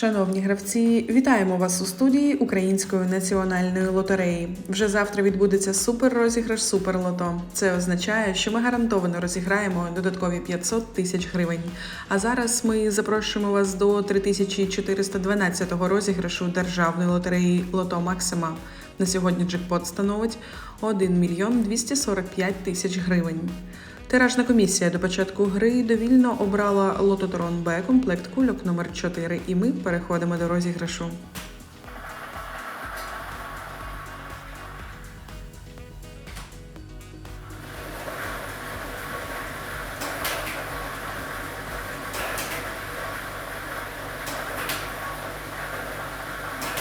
Шановні гравці, вітаємо вас у студії Української національної лотереї. Вже завтра відбудеться супер розіграш Супер Лото. Це означає, що ми гарантовано розіграємо додаткові 500 тисяч гривень. А зараз ми запрошуємо вас до 3412-го розіграшу державної лотереї Лото Максима. На сьогодні джекпот становить 1 мільйон 245 тисяч гривень. Тиражна комісія до початку гри довільно обрала лототрон Б комплект кульок номер 4 і ми переходимо до розіграшу.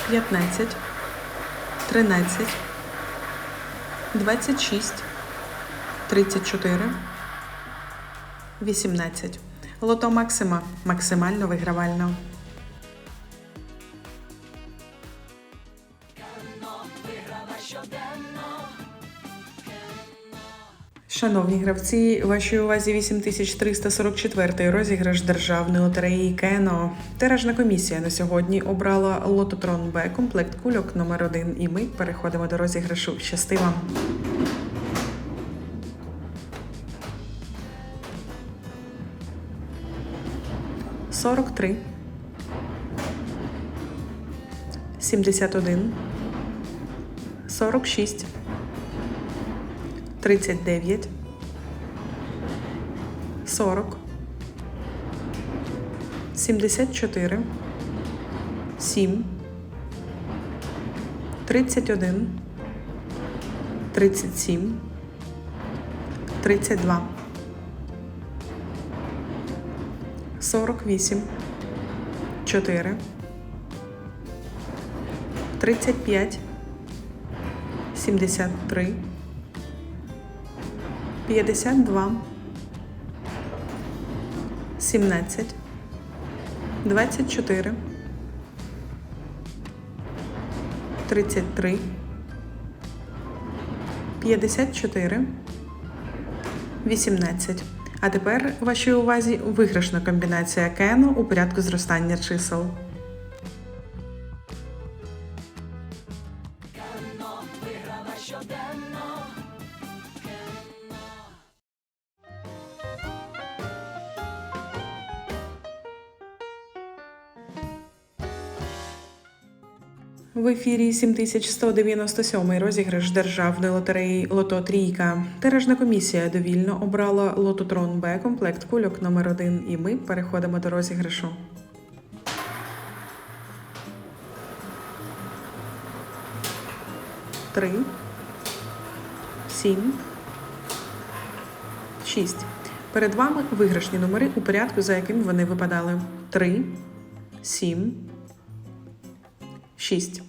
П'ятнадцять, тринадцять, двадцять шість. 34, 18. Лото Максима максимально вигравально. Шановні гравці, вашій увазі 8344 розіграш державної лотереї Кено. Тиражна комісія на сьогодні обрала лототрон Б комплект кульок номер 1 і ми переходимо до розіграшу. Щасти вам! 43, 71, 46, 39, 40, 74, 7, 31, 37, 32. 48, 4, 35, 73, 52, 17, 24, 33, 54, 18. А тепер вашій увазі виграшна комбінація кену у порядку зростання чисел. В ефірі 7197 розіграш державної лотереї Лото Трійка. Тиражна комісія довільно обрала Лототрон Б комплект кульок номер 1 і ми переходимо до розіграшу. Три, сім, шість. Перед вами виграшні номери у порядку, за яким вони випадали. Три, сім, 6.